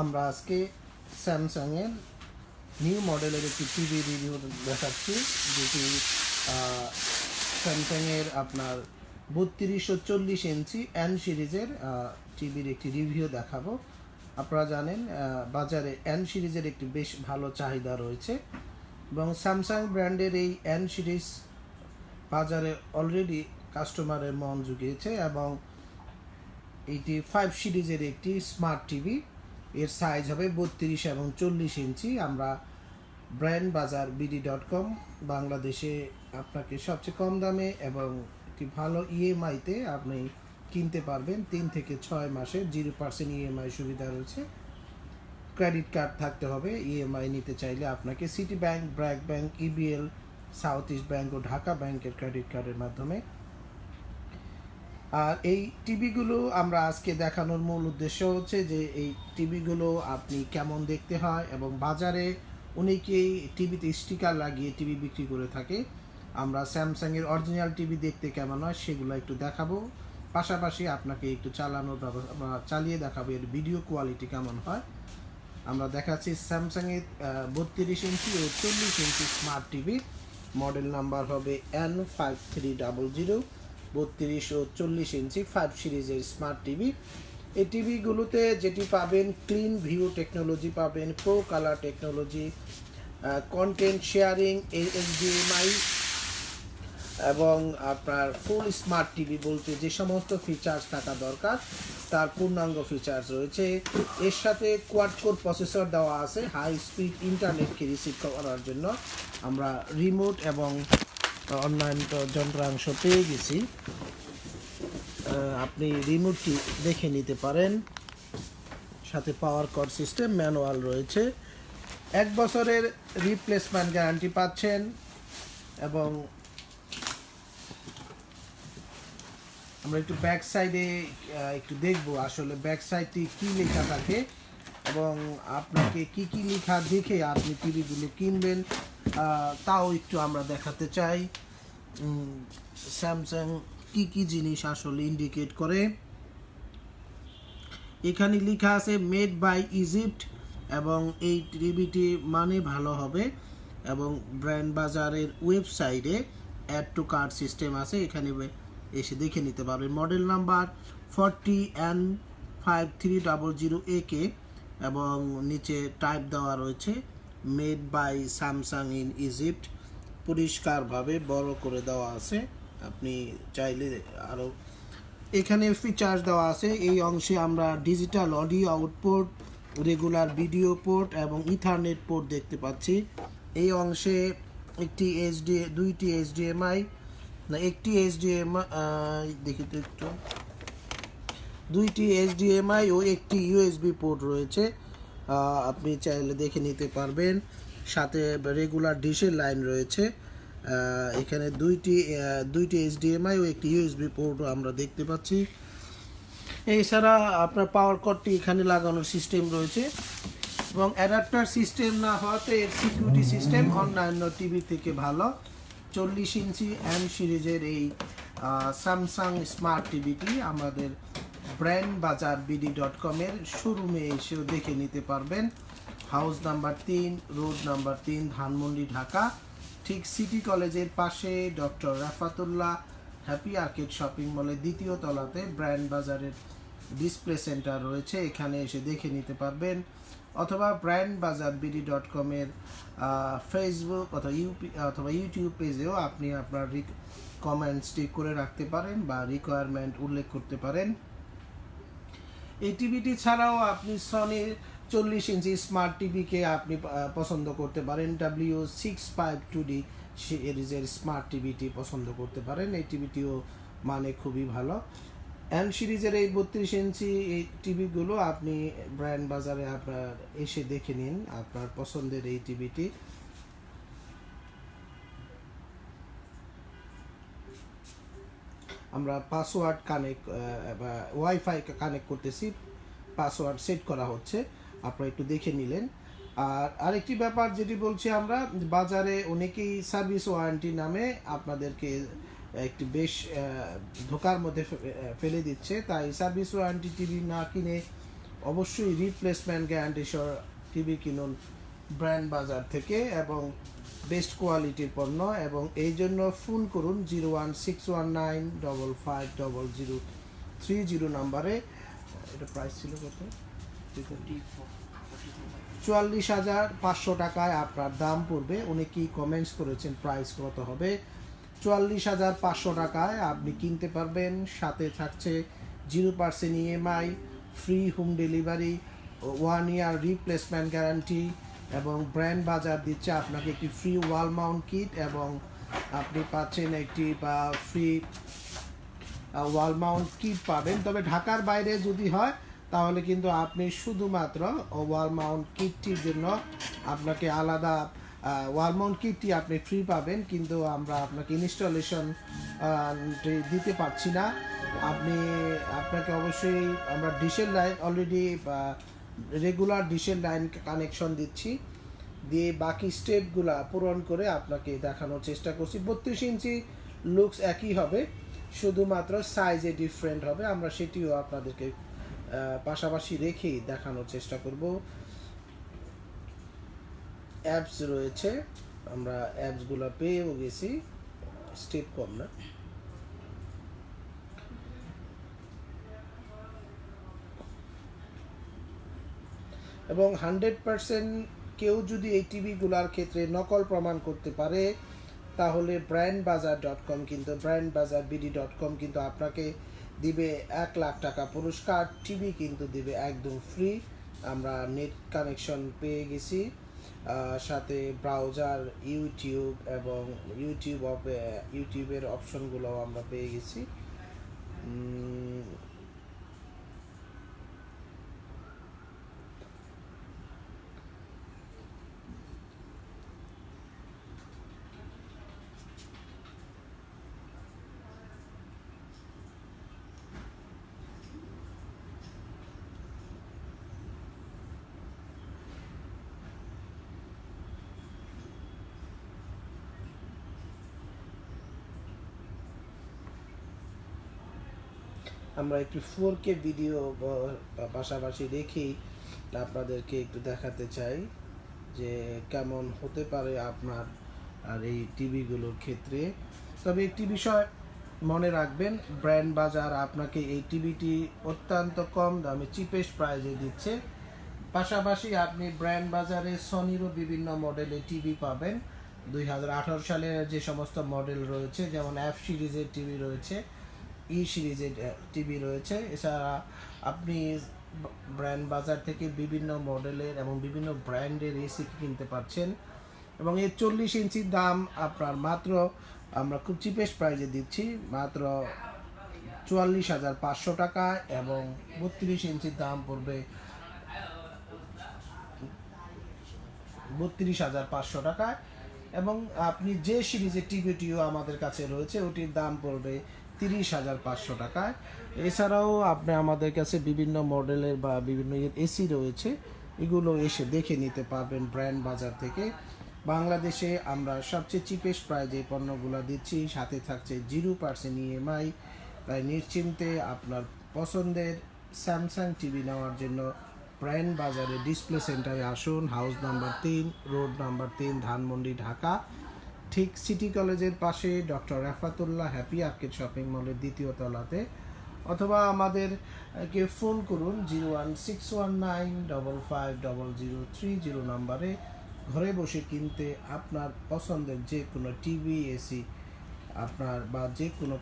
আমরা আজকে স্যামসাংয়ের নিউ মডেলের একটি টিভি রিভিউ দেখাচ্ছি, যেটি স্যামসাংয়ের আপনার বত্রিশশো চল্লিশ ইঞ্চি এন সিরিজের টিভির একটি রিভিউ দেখাবো। আপনারা জানেন বাজারে এন সিরিজের একটি বেশ ভালো চাহিদা রয়েছে এবং স্যামসাং ব্র্যান্ডের এই এন সিরিজ বাজারে অলরেডি কাস্টমারের মন জুগিয়েছে এবং এইটি ফাইভ সিরিজের একটি স্মার্ট টিভি এর সাইজ হবে বত্রিশ এবং চল্লিশ ইঞ্চি। আমরা brand Bazaar BD dot com বাংলাদেশে আপনাকে সবচেয়ে কম দামে এবং একটি ভালো ইএমআইতে আপনি কিনতে পারবেন। তিন থেকে ছয় মাসে জিরো পার্সেন্ট ইএমআই সুবিধা রয়েছে। ক্রেডিট কার্ড থাকতে হবে। ইএমআই নিতে চাইলে আপনাকে city bank BRAC bank EBL south east bank ও ঢাকা ব্যাংকের ক্রেডিট কার্ডের মাধ্যমে আর এই টিভিগুলো আমরা আজকে দেখানোর মূল উদ্দেশ্য হচ্ছে যে এই টিভিগুলো আপনি কেমন দেখতে হয় এবং বাজারে অনেকেই টিভিতে স্টিকার লাগিয়ে টিভি বিক্রি করে থাকে। আমরা স্যামসাংয়ের অরিজিনাল টিভি দেখতে কেমন হয় সেগুলো একটু দেখাবো। পাশাপাশি আপনাকে একটু চালানোর ব্যবস্থা চালিয়ে দেখাবো এর ভিডিও কোয়ালিটি কেমন হয়। আমরা দেখাচ্ছি স্যামসাংয়ের বত্রিশ ইঞ্চি ও চল্লিশ inch smart TV. Model number হবে N five three double zero বত্রিশ ও চল্লিশ ইঞ্চি ফাইভ সিরিজের স্মার্ট টিভি এই টিভিগুলোতে যেটি পাবেন ক্লিন ভিউ টেকনোলজি পাবেন pro colour technology content sharing HDMI এবং আপনার ফুল স্মার্ট টিভি বলতে যে সমস্ত ফিচার্স থাকা দরকার, তার পূর্ণাঙ্গ ফিচার্স রয়েছে। এর সাথে কোয়াড প্রসেসর দেওয়া আছে হাই স্পিড ইন্টারনেটকে রিসিভ করার জন্য। আমরা রিমোট এবং অন্যান্য যন্ত্রাংশ পেয়ে গেছি। আপনি রিমোটটি দেখে নিতে পারেন। সাথে পাওয়ার কর সিস্টেম ম্যানুয়াল রয়েছে। এক বছরের রিপ্লেসমেন্ট গ্যারান্টি পাচ্ছেন এবং আমরা একটু ব্যাক সাইডে একটু দেখব আসলে ব্যাক সাইডটি কী লেখা থাকে এবং আপনাকে কি কি লেখা দেখে আপনি টিভিগুলো কিনবেন। তাও একটু আমরা দেখাতে চাই। স্যামসাং কি কি জিনিস আসলে ইন্ডিকেট করে? এখানে লেখা আছে মেড বাই ইজিপ্ট এবং এই টিভিটি মানে ভালো হবে এবং ব্র্যান্ড বাজারের ওয়েবসাইটে অ্যাড টু কার্ড সিস্টেম আছে। এখানে এসে দেখে নিতে পারবেন। Model number forty N five three double zero A K এবং নিচে টাইপ দেওয়া রয়েছে। Made by Samsung in Egypt পরিষ্কারভাবে বড় করে দেওয়া আছে। আপনি চাইলে আরও এখানে ফিচার্স দেওয়া আছে। এই অংশে আমরা digital audio output regular video port এবং ইথারনেট পোর্ট দেখতে পাচ্ছি। এই অংশে একটি এইচডি দুইটি এইচডিএমআই না, একটি এইচডিএমআই দেখি তো একটু। দুইটি এইচডিএমআই ও একটি ইউএসবি পোর্ট রয়েছে। আপনি চাইলে দেখে নিতে পারবেন। সাথে রেগুলার ডিশের লাইন রয়েছে। এখানে দুইটি দুইটি এইচডিএমআই ও একটি ইউএসবি পোর্টও আমরা দেখতে পাচ্ছি। এছাড়া আপনার পাওয়ার কর্ডটি এখানে লাগানোর সিস্টেম রয়েছে। এবং অ্যাডাপ্টার সিস্টেম না হওয়াতে এর সিকিউরিটি সিস্টেম অন্যান্য টিভি থেকে ভালো। চল্লিশ ইঞ্চি এম সিরিজের এই স্যামসাং স্মার্ট টিভিটি আমাদের ব্র্যান্ড বাজার বিডি ডট কমের শোরুমে এসেও দেখে নিতে পারবেন। হাউস নাম্বার তিন রোড নাম্বার তিন, ধানমন্ডি, ঢাকা। ঠিক সিটি কলেজের পাশে doctor Rafatullah happy arcade shopping মলের দ্বিতীয় তলাতে ব্র্যান্ড বাজারের ডিসপ্লে সেন্টার রয়েছে। এখানে এসে দেখে নিতে পারবেন। অথবা ব্র্যান্ড বাজার বিডি ডট কমের ফেসবুক অথবা ইউপি অথবা ইউটিউব পেজেও আপনি আপনার কমেন্টসটি করে রাখতে পারেন বা রিকোয়ারমেন্ট উল্লেখ করতে পারেন। এই টিভিটি ছাড়াও আপনি সনির চল্লিশ ইঞ্চি স্মার্ট টিভিকে আপনি পছন্দ করতে পারেন। W six five two D সিরিজের স্মার্ট টিভিটি পছন্দ করতে পারেন। এই টিভিটিও মানে খুবই ভালো। এন সিরিজের এই বত্রিশ ইঞ্চি এই টিভিগুলো আপনি ব্র্যান্ড বাজারে আপনার এসে দেখে নিন। আপনার পছন্দের এই টিভিটি। আমরা পাসওয়ার্ড কানেক্ট বা ওয়াইফাই কানেক্ট করতেছি পাসওয়ার্ড সেট করা হচ্ছে, আপনারা একটু দেখে নিলেন। আর আরেকটি ব্যাপার যেটি বলছি আমরা, বাজারে অনেকেই সার্ভিস ওয়ারেন্টি নামে আপনাদেরকে একটি বেশ ধোকার মধ্যে ফেলে দিচ্ছে। তাই সার্ভিস ওয়ারেন্টি টিভি না কিনে অবশ্যই রিপ্লেসমেন্ট গ্যারান্টি টিভি কিনুন ব্র্যান্ড বাজার থেকে এবং বেস্ট কোয়ালিটির পণ্য এবং এই জন্য ফোন করুন zero one six one nine double five double zero three zero নাম্বারে এটা প্রাইস ছিল কত? চুয়াল্লিশ হাজার পাঁচশো টাকায় আপনার দাম পড়বে। উনি কি কমেন্টস করেছেন প্রাইস কত হবে? চুয়াল্লিশ হাজার পাঁচশো টাকায় আপনি কিনতে পারবেন। সাথে থাকছে zero percent EMI free home delivery one year replacement guarantee এবং ব্র্যান্ড বাজার দিচ্ছে আপনাকে একটি ফ্রি ওয়াল মাউন্ট কিট এবং আপনি পাচ্ছেন একটি, বা ফ্রি ওয়াল মাউন্ট কিট পাবেন। তবে ঢাকার বাইরে যদি হয়, তাহলে কিন্তু আপনি শুধুমাত্র ওয়াল মাউন্ট কিটটির জন্য আপনাকে আলাদা ওয়াল মাউন্ট কিটটি আপনি ফ্রি পাবেন, কিন্তু আমরা আপনাকে ইনস্টলেশন দিতে পারছি না। আপনি, আপনাকে অবশ্যই আমরা ডিশের লাইন অলরেডি রেগুলার ডিশের লাইন কানেকশন দিচ্ছি। দিয়ে বাকি স্টেপগুলা পূরণ করে আপনাকে দেখানোর চেষ্টা করছি। বত্রিশ ইঞ্চি লুকস একই হবে, শুধুমাত্র সাইজে ডিফারেন্ট হবে। আমরা সেটিও আপনাদেরকে পাশাপাশি রেখেই দেখানোর চেষ্টা করব। অ্যাপস রয়েছে, আমরা অ্যাপসগুলো পেয়েও গেছি স্টেপ কম না। এবং হান্ড্রেড পারসেন্ট কেউ যদি এই টিভিগুলার ক্ষেত্রে নকল প্রমাণ করতে পারে, তাহলে ব্র্যান্ড বাজার ডট কম কিন্তু brand Bazaar BD dot com কিন্তু আপনাকে দিবে এক লাখ টাকা পুরস্কার, টিভি কিন্তু দিবে একদম ফ্রি আমরা নেট কানেকশন পেয়ে গেছি। সাথে ব্রাউজার ইউটিউব এবং ইউটিউব ইউটিউবের অপশনগুলোও আমরা পেয়ে গেছি। আমরা একটু ফোর কে ভিডিও পাশাপাশি রেখেই আপনাদেরকে একটু দেখাতে চাই যে কেমন হতে পারে আপনার আর এই টিভিগুলোর ক্ষেত্রে। তবে একটি বিষয় মনে রাখবেন ব্র্যান্ড বাজার আপনাকে এই টিভিটি অত্যন্ত কম দামে চিপেস্ট প্রাইজে দিচ্ছে। পাশাপাশি আপনি ব্র্যান্ড বাজারে সনিরও বিভিন্ন মডেলের টিভি পাবেন। দুই হাজার আঠারো সালে যে সমস্ত মডেল রয়েছে, যেমন অ্যাপ সিরিজের টিভি রয়েছে ই সিরিজের টিভি রয়েছে। এছাড়া আপনি ব্র্যান্ড বাজার থেকে বিভিন্ন মডেলের এবং বিভিন্ন ব্র্যান্ডের এসি কিনতে পারছেন। এবং এর চল্লিশ ইঞ্চির দাম আপনার মাত্র, আমরা খুব চিপেস্ট প্রাইজে দিচ্ছি, মাত্র চুয়াল্লিশ হাজার পাঁচশো টাকা এবং বত্রিশ ইঞ্চির দাম পড়বে বত্রিশ হাজার পাঁচশো টাকা। এবং আপনি যে সিরিজের টিভিটিও আমাদের কাছে রয়েছে, ওটির দাম পড়বে তিরিশ হাজার পাঁচশো টাকায়। এছাড়াও আপনি আমাদের কাছে বিভিন্ন মডেলের বা বিভিন্ন এসি রয়েছে। এগুলো এসে দেখে নিতে পারবেন ব্র্যান্ড বাজার থেকে। বাংলাদেশে আমরা সবচেয়ে চিপেস্ট প্রাইজে পণ্যগুলো দিচ্ছি, সাথে থাকছে জিরো পার্সেন্ট ইএমআই তাই নিশ্চিন্তে আপনার পছন্দের স্যামসাং টিভি নেওয়ার জন্য ব্র্যান্ড বাজারে ডিসপ্লে সেন্টারে আসুন। হাউস নাম্বার তিন রোড নাম্বার তিন, ধানমন্ডি, ঢাকা। ঠিক সিটি কলেজের পাশে doctor Rafatullah happy arcade shopping মলের দ্বিতীয় তলাতে। অথবা আমাদের কে ফোন করুন zero one six one nine double five double zero three zero নাম্বারে। ঘরে বসে কিনতে আপনার পছন্দের যে কোনো টিভি, এসি, আপনার বা যে কোনো